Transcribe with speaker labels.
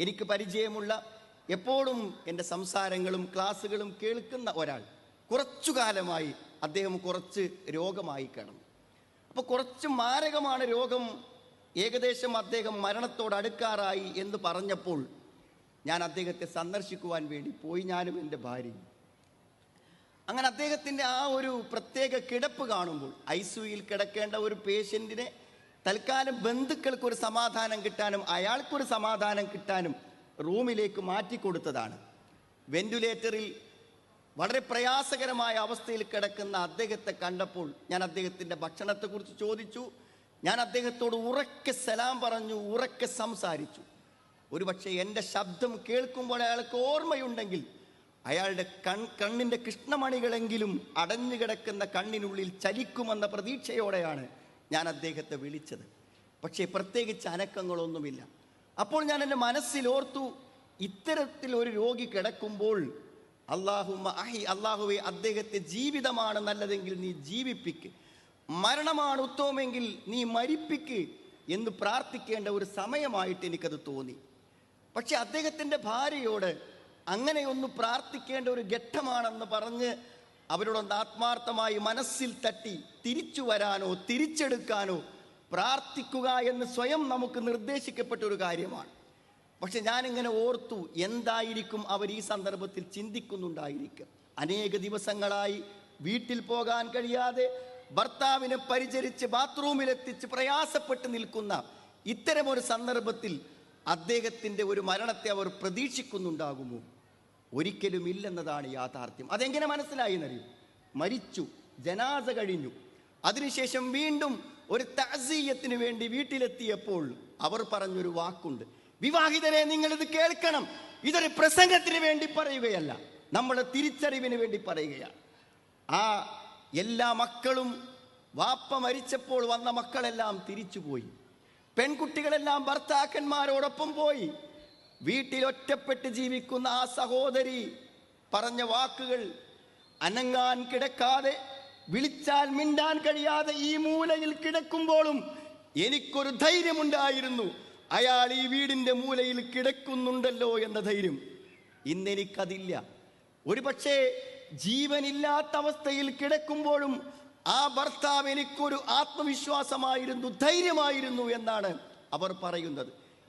Speaker 1: എനിക്ക് പരിചയമുള്ള എപ്പോഴും എന്റെ സംസാരങ്ങളും ക്ലാസ്സുകളും കേൾക്കുന്ന ഒരാൾ കുറച്ചു കാലമായി അദ്ദേഹം കുറച്ച് രോഗമായി കിടന്നു. അപ്പോൾ കുറച്ച് മാരകമാണ് രോഗം. ഏകദേശം അദ്ദേഹം മരണത്തോട് അടുക്കാറായി എന്ന് പറഞ്ഞപ്പോൾ ഞാൻ അദ്ദേഹത്തെ സന്ദർശിക്കുവാൻ വേണ്ടി പോയി. ഞാനും എന്റെ ഭാര്യയും. അങ്ങനെ അദ്ദേഹത്തിന്റെ ആ ഒരു പ്രത്യേക കിടപ്പ് കാണുമ്പോൾ ഐ സിയിൽ കിടക്കേണ്ട ഒരു പേഷ്യന്റിനെ തൽക്കാലം ബന്ധുക്കൾക്ക് ഒരു സമാധാനം കിട്ടാനും അയാൾക്കൊരു സമാധാനം കിട്ടാനും റൂമിലേക്ക് മാറ്റിക്കൊടുത്തതാണ് വെന്റിലേറ്ററിൽ വളരെ പ്രയാസകരമായ അവസ്ഥയിൽ കിടക്കുന്ന അദ്ദേഹത്തെ കണ്ടപ്പോൾ ഞാൻ അദ്ദേഹത്തിന്റെ ഭക്ഷണത്തെക്കുറിച്ച് ചോദിച്ചു. ഞാൻ അദ്ദേഹത്തോട് ഉറക്കെ സലാം പറഞ്ഞു ഉറക്കെ സംസാരിച്ചു. ഒരുപക്ഷെ എന്റെ ശബ്ദം കേൾക്കുമ്പോൾ അയാൾക്ക് ഓർമ്മയുണ്ടെങ്കിൽ അയാളുടെ കൺ കണ്ണിന്റെ കൃഷ്ണമണികളെങ്കിലും അടഞ്ഞു കിടക്കുന്ന കണ്ണിനുള്ളിൽ ചലിക്കുമെന്ന പ്രതീക്ഷയോടെയാണ് ഞാൻ അദ്ദേഹത്തെ വിളിച്ചത്. പക്ഷേ പ്രത്യേകിച്ച് അനക്കങ്ങളൊന്നുമില്ല. അപ്പോൾ ഞാൻ എന്റെ മനസ്സിൽ ഓർത്തു ഇത്തരത്തിൽ ഒരു രോഗി കിടക്കുമ്പോൾ അള്ളാഹുമ അഹി അള്ളാഹുവെ അദ്ദേഹത്തെ ജീവിതമാണ് നല്ലതെങ്കിൽ നീ ജീവിപ്പിക്ക്. മരണമാണ് ഉത്തമമെങ്കിൽ നീ മരിപ്പിക്ക് എന്ന് പ്രാർത്ഥിക്കേണ്ട ഒരു സമയമായിട്ട് എനിക്കത് തോന്നി. പക്ഷെ അദ്ദേഹത്തിന്റെ ഭാര്യയോട് അങ്ങനെയൊന്ന് പ്രാർത്ഥിക്കേണ്ട ഒരു ഘട്ടമാണെന്ന് പറഞ്ഞ് അവരോടൊന്ന് ആത്മാർത്ഥമായി മനസ്സിൽ തട്ടി തിരിച്ചു വരാനോ തിരിച്ചെടുക്കാനോ പ്രാർത്ഥിക്കുക എന്ന് സ്വയം നമുക്ക് നിർദ്ദേശിക്കപ്പെട്ട ഒരു കാര്യമാണ്. പക്ഷെ ഞാനിങ്ങനെ ഓർത്തു എന്തായിരിക്കും അവർ ഈ സന്ദർഭത്തിൽ ചിന്തിക്കുന്നുണ്ടായിരിക്കും അനേക ദിവസങ്ങളായി വീട്ടിൽ പോകാൻ കഴിയാതെ ഭർത്താവിനെ പരിചരിച്ച് ബാത്റൂമിലെത്തിച്ച് പ്രയാസപ്പെട്ട് നിൽക്കുന്ന ഇത്തരമൊരു സന്ദർഭത്തിൽ അദ്ദേഹത്തിന്റെ ഒരു മരണത്തെ അവർ പ്രതീക്ഷിക്കുന്നുണ്ടാകുമോ? ഒരിക്കലും ഇല്ലെന്നതാണ് യാഥാർത്ഥ്യം. അതെങ്ങനെ മനസ്സിലായി എന്നറിയും മരിച്ചു ജനാസ കഴിഞ്ഞു. അതിനുശേഷം വീണ്ടും ഒരു തസീയത്തിന് വേണ്ടി വീട്ടിലെത്തിയപ്പോൾ അവർ പറഞ്ഞൊരു വാക്കുണ്ട്. വിവാഹിതരെ നിങ്ങൾ ഇത് കേൾക്കണം. ഇതൊരു പ്രസംഗത്തിന് വേണ്ടി പറയുകയല്ല. നമ്മുടെ തിരിച്ചറിവിന് വേണ്ടി പറയുകയാണ്. ആ എല്ലാ മക്കളും വാപ്പ മരിച്ചപ്പോൾ വന്ന മക്കളെല്ലാം തിരിച്ചുപോയി. പെൺകുട്ടികളെല്ലാം ഭർത്താക്കന്മാരോടൊപ്പം പോയി. വീട്ടിൽ ഒറ്റപ്പെട്ട് ജീവിക്കുന്ന ആ സഹോദരി പറഞ്ഞ വാക്കുകൾ അനങ്ങാൻ കിടക്കാതെ വിളിച്ചാൽ മിണ്ടാൻ കഴിയാതെ ഈ മൂലയിൽ കിടക്കുമ്പോഴും എനിക്കൊരു ധൈര്യമുണ്ടായിരുന്നു. അയാൾ ഈ വീടിന്റെ മൂലയിൽ കിടക്കുന്നുണ്ടല്ലോ എന്ന ധൈര്യം. ഇന്നെനിക്കതില്ല. ഒരു പക്ഷേ ജീവനില്ലാത്ത അവസ്ഥയിൽ കിടക്കുമ്പോഴും ആ ഭർത്താവ് എനിക്കൊരു ആത്മവിശ്വാസമായിരുന്നു ധൈര്യമായിരുന്നു എന്നാണ് അവർ പറയുന്നത്.